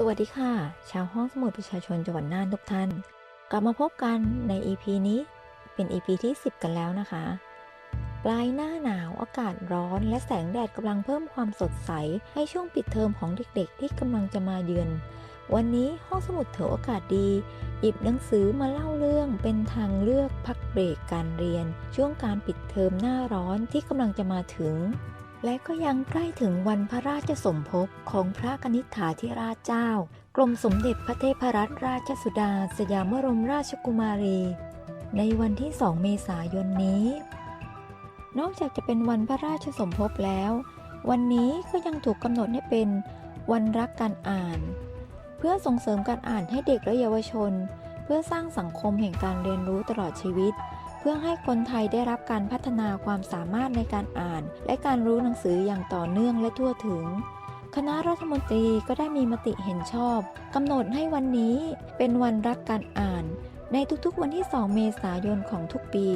สวัสดีค่ะ ชาวห้องสมุดประชาชนจังหวัดน่านทุกท่าน กลับมาพบกันใน EP นี้เป็น EP ที่ 10 กันแล้วนะคะ ปลายหน้าหนาวอากาศร้อน และแสงแดดกำลังเพิ่มความสดใส ให้ช่วงปิดเทอมของเด็กๆ ที่กำลังจะมาเยือน วันนี้ห้องสมุดเถอโอกาสดี หยิบหนังสือมาเล่าเรื่องเป็นทางเลือกพักเบรกการเรียน ช่วงการปิดเทอมหน้าร้อนที่กำลังจะมาถึง และก็ยังใกล้ถึงวันพระราชสมภพของพระกนิษฐาธิราชเจ้า กรมสมเด็จพระเทพรัตนราชสุดา สยามบรมราชกุมารี ในวันที่ 2 เมษายนนี้ นอกจากจะเป็นวันพระราชสมภพแล้ว วันนี้ก็ยังถูกกำหนดให้เป็นวันรักการอ่าน เพื่อส่งเสริมการอ่านให้เด็กและเยาวชน เพื่อสร้างสังคมแห่งการเรียนรู้ตลอดชีวิต พื่อให้คนไทยได้รับการพัฒนาความสามารถในการอ่าน และการรู้หนังสืออย่างต่อเนื่องและทั่วถึง คณะรัฐมนตรีก็ได้มีมติเห็นชอบกำหนดให้วันนี้เป็นวันรักการอ่าน ในทุกๆวันที่ 2 เมษายนของทุกปี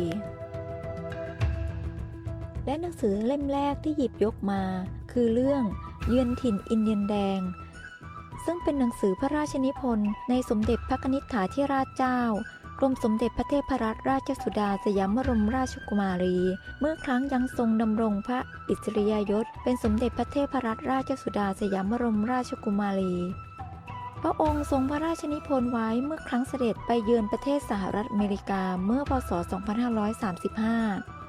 และหนังสือเล่มแรกที่หยิบยกมา คือเรื่องเยือนถิ่นอินเดียนแดง ซึ่งเป็นหนังสือพระราชนิพนธ์ในสมเด็จพระนิษฐาธิราชเจ้า กรมสมเด็จพระเทพรัตนราชสุดาสยามบรมราชกุมารี เมื่อครั้งยังทรงดำรงพระอิสริยยศ เป็นสมเด็จพระเทพรัตนราชสุดาสยามบรมราชกุมารี พระองค์ทรงพระราชนิพนธ์ไว้เมื่อครั้งเสด็จไปเยือนประเทศสหรัฐอเมริกาเมื่อพศ 2535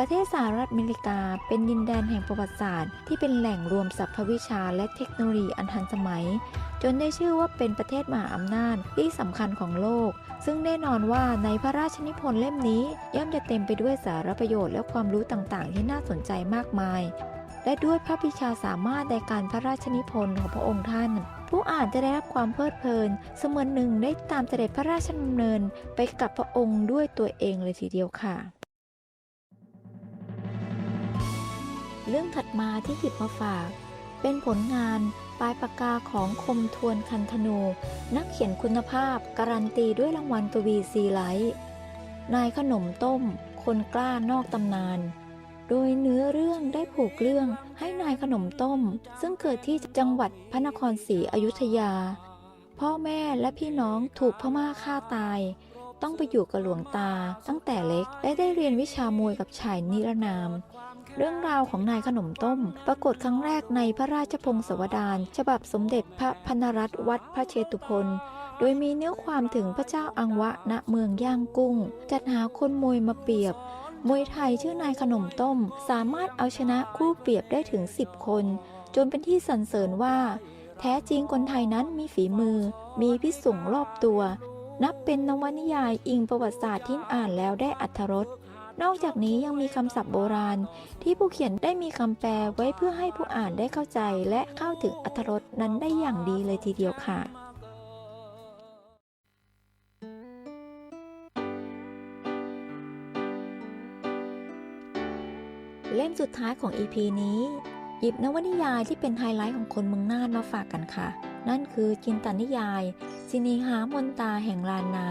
ประเทศสหรัฐอเมริกาเป็นดินแดนแห่งประวัติศาสตร์ ที่เป็นแหล่งรวมสรรพวิชาและเทคโนโลยีอันทันสมัย จนได้ชื่อว่าเป็นประเทศมหาอำนาจที่สำคัญของโลก ซึ่งแน่นอนว่าในพระราชนิพนธ์เล่มนี้ ย่อมจะเต็มไปด้วยสารประโยชน์และความรู้ต่างๆ ที่น่าสนใจมากมาย และด้วยพระปิชาสามารถในการพระราชนิพนธ์ของพระองค์ท่านผู้อ่านจะได้รับความเพลิดเพลิน เสมือนหนึ่งได้ตามเสด็จพระราชดำเนินไปกับพระองค์ด้วยตัวเองเลยทีเดียวค่ะ เรื่องถัดมาที่หยิบมาฝาก เป็นผลงานปลายปากกาของคมทวนคันธนู นักเขียนคุณภาพ การันตีด้วยรางวัลกวีซีไลท์นายขนมต้ม คนกล้านอกตำนาน โดยเนื้อเรื่องได้ผูกเรื่องให้นายขนมต้ม ซึ่งเกิดที่จังหวัดพระนครศรีอยุธยา พ่อแม่และพี่น้องถูกพม่าฆ่าตาย ต้องไปอยู่กับหลวงตาตั้งแต่เล็กและได้เรียนวิชามวยกับชายนิรนาม เรื่องราวของนายขนมต้ม ปรากฏครั้งแรกในพระราชพงศาวดารฉบับสมเด็จพระพนรัตน์วัดพระเชตุพนโดยมีเนื้อความถึงพระเจ้าอังวะณเมืองย่างกุ้ง จัดหาคนมวยมาเปรียบมวยไทยชื่อนายขนมต้ม สามารถเอาชนะคู่เปรียบได้ถึง 10 คน จนเป็นที่สรรเสริญว่า แท้จริงคนไทยนั้นมีฝีมือ มีพิสุงรอบตัว นับเป็นนวนิยายอิงประวัติศาสตร์ที่อ่านแล้วได้อัธรส นอกจากนี้ยังมีคำศัพท์โบราณ ที่ผู้เขียนได้มีคำแปลไว้เพื่อให้ผู้อ่านได้เข้าใจ และเข้าถึงอรรถรสนั้นได้อย่างดีเลยทีเดียวค่ะเล่มสุดท้ายของ EP นี้ หยิบนวนิยายที่เป็นไฮไลท์ของคนเมืองน่านมาฝากกันค่ะ นั่นคือจินตนิยายสินีหามนตาแห่งลานนา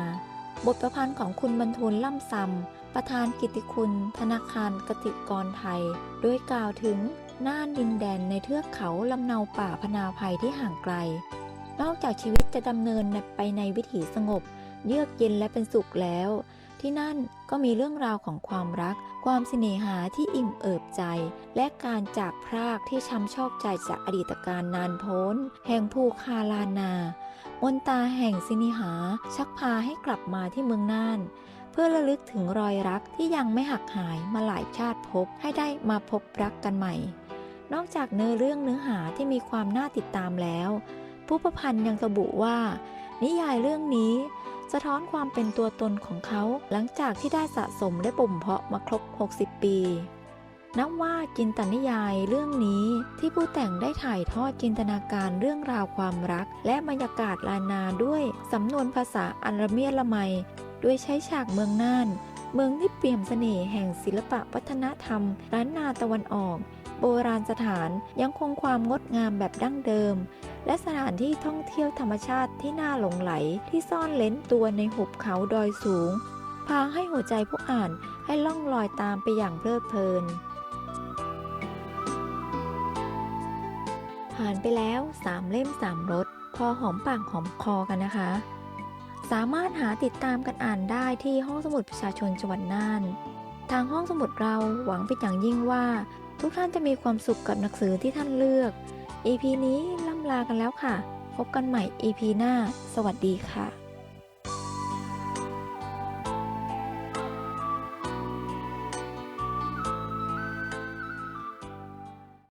บทประพันธ์ของคุณบรรทุนล่ำซำ ประธานกิติคุณ ธนาคารกติกรไทย โดยกล่าวถึงน่านดินแดนในเทือกเขาลำเนาป่าพนาภัยที่ห่างไกล นอกจากชีวิตจะดำเนินไปในวิถีสงบ เยือกเย็นและเป็นสุขแล้ว ที่นั่นก็มีเรื่องราวของความรัก ความเสน่หาที่อิ่มเอิบใจ และการจากพรากที่ช้ำชอกใจจากอดีตการนานพ้น แห่งภูคาลานามนตาแห่งสินิหา ชักพาให้กลับมาที่เมืองน่าน เพื่อระลึกถึงรอยรักที่ยังไม่หักหายมาหลายชาติภพให้ได้มาพบรักกันใหม่ นอกจากเนื้อเรื่องเนื้อหาที่มีความน่าติดตามแล้ว ผู้ประพันธ์ยังระบุว่า นิยายเรื่องนี้ สะท้อนความเป็นตัวตนของเขาหลังจากที่ได้สะสมและบ่มเพาะมาครบ 60 ปีนับว่าจินตนิยายเรื่องนี้ที่ผู้แต่งได้ถ่ายทอดจินตนาการเรื่องราวความรัก และบรรยากาศลานาด้วย สำนวนภาษาอันระเมียดละไม โดยใช้ฉากเมืองน่าน เมืองที่เปี่ยมเสน่ห์แห่งศิลปะวัฒนธรรมล้านนาตะวันออก โบราณสถานยังคงความงดงามแบบดั้งเดิม และสถานที่ท่องเที่ยวธรรมชาติที่น่าหลงไหลที่ซ่อนเล้นตัวในหุบเขาดอยสูง พาให้หัวใจผู้อ่านให้ล่องลอยตามไปอย่างเพลิดเพลินผ่านไปแล้ว 3 เล่ม 3รสพอหอมปากหอมคอกันนะคะ สามารถหาติดตามกันอ่านได้ที่ห้องสมุดประชาชนจังหวัดน่าน ทางห้องสมุดเราหวังเป็นอย่างยิ่งว่า ทุกท่านจะมีความสุขกับหนังสือที่ท่านเลือก EP นี้ล่ำลากันแล้วค่ะ พบกันใหม่ EP หน้า สวัสดีค่ะ